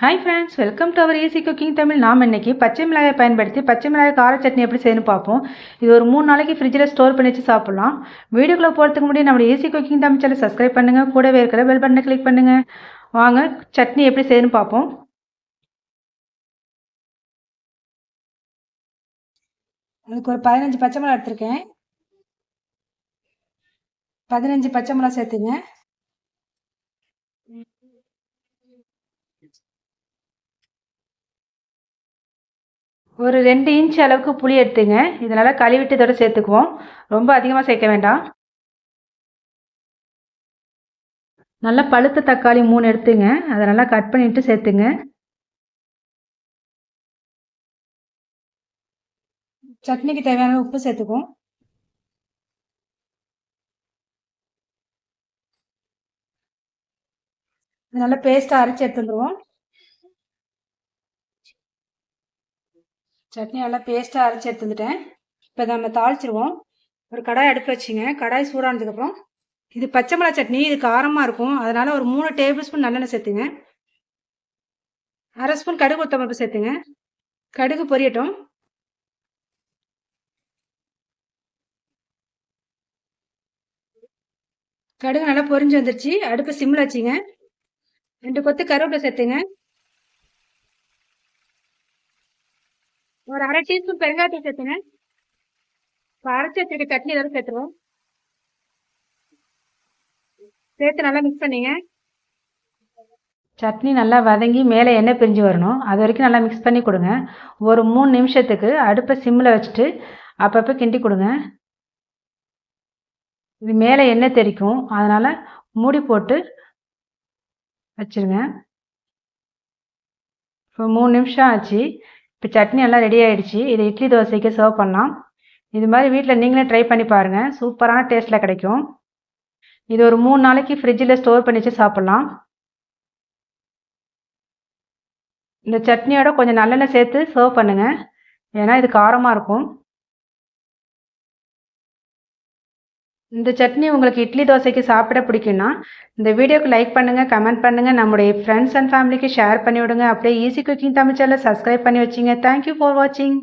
Hi friends welcome to our easy cooking Tamil நாம் இன்னைக்கு பச்சை மிளகாய் பயன்படுத்தி பச்சை மிளகாய் கார சட்னி எப்படி செய்யணும் பார்ப்போம். இது ஒரு மூணு நாளைக்கு ஃப்ரிட்ஜில் ஸ்டோர் பண்ணி வச்சு சாப்பிட்லாம். வீடியோக்குள்ளே போகிறதுக்கு முன்னாடி நம்ம easy cooking Tamil channel subscribe பண்ணுங்கள் கூடவே இருக்கிற பெல் பட்டனை கிளிக் பண்ணுங்கள் வாங்க சட்னி எப்படி செய்யணும் பார்ப்போம். அதுக்கு ஒரு பதினஞ்சு பச்சை மிளகா எடுத்திருக்கேன். பதினஞ்சு பச்சை மிளகா சேர்த்துங்க. ஒரு ரெண்டு இன்ச் அளவுக்கு புளி எடுத்துங்க. இதனால் கழுவிட்டு இதோட சேர்த்துக்குவோம். ரொம்ப அதிகமாக சேர்க்க வேண்டாம். நல்லா பழுத்த தக்காளி மூணு எடுத்துங்க. அதை நல்லா கட் பண்ணிட்டு சேர்த்துங்க. சட்னிக்கு தேவையான உப்பு சேர்த்துக்குவோம். நல்லா பேஸ்ட்டாக அரைச்சி எடுத்துருவோம். சட்னி நல்லா பேஸ்ட்டாக அரைச்சி எடுத்துட்டேன் இப்போ நம்ம தாளிச்சிருவோம். ஒரு கடாய் அடுப்பு வச்சுங்க. கடாய் சூடானதுக்கப்புறம் இது பச்சை மிளகா சட்னி இது காரமாக இருக்கும். அதனால் ஒரு மூணு டேபிள் ஸ்பூன் நல்லெண்ணெய் சேர்த்துங்க. அரை ஸ்பூன் கடுகு உத்தமப்பு சேர்த்துங்க. கடுகு பொரியட்டும். கடுகு நல்லா பொரிஞ்சு வந்துருச்சு. அடுப்பு சிம்மில் வச்சுங்க. ரெண்டு கொத்து கருவேப்பிலை சேர்த்துங்க. ஒரு அரை டீஸ்பூன் பெருங்காயத்தை சேர்த்துங்க. இப்போ அரைச்சி வச்சுருக்க சட்னி ஏதாவது சேர்த்துருவோம். சேர்த்து நல்லா மிக்ஸ் பண்ணிங்க. சட்னி நல்லா வதங்கி மேலே எண்ணெய் பிரிஞ்சு வரணும். அது வரைக்கும் நல்லா மிக்ஸ் பண்ணி கொடுங்க. ஒரு மூணு நிமிஷத்துக்கு அடுப்பை சிம்மில் வச்சுட்டு அப்பப்போ கிண்டி கொடுங்க. இது மேலே எண்ணெய் தெரிக்கும் அதனால் மூடி போட்டு வச்சுருங்க. இப்போ மூணு நிமிஷம் ஆச்சு. இப்போ சட்னி எல்லாம் ரெடி ஆகிடுச்சு இதை இட்லி தோசைக்கு சர்வ் பண்ணலாம். இது மாதிரி வீட்டில் நீங்களே ட்ரை பண்ணி பாருங்கள் சூப்பரான டேஸ்ட்டில் கிடைக்கும். இது ஒரு மூணு நாளைக்கு ஃப்ரிட்ஜில் ஸ்டோர் பண்ணி வச்சு சாப்பிட்லாம். இந்த சட்னியோட கொஞ்சம் நல்லெண்ணெய் சேர்த்து சர்வ் பண்ணுங்கள் ஏன்னா இது காரமாக இருக்கும். இந்த சட்னி உங்களுக்கு இட்லி தோசைக்கு சாப்பிட பிடிக்கும்னா இந்த வீடியோக்கு லைக் பண்ணுங்கள் கமெண்ட் பண்ணுங்கள் நம்முடைய ஃப்ரெண்ட்ஸ் அண்ட் ஃபேமிலிக்கு ஷேர் பண்ணி விடுங்க அப்படியே easy cooking Tamil channel subscribe பண்ணி வச்சிங்க. தேங்க்யூ ஃபார் வாட்சிங்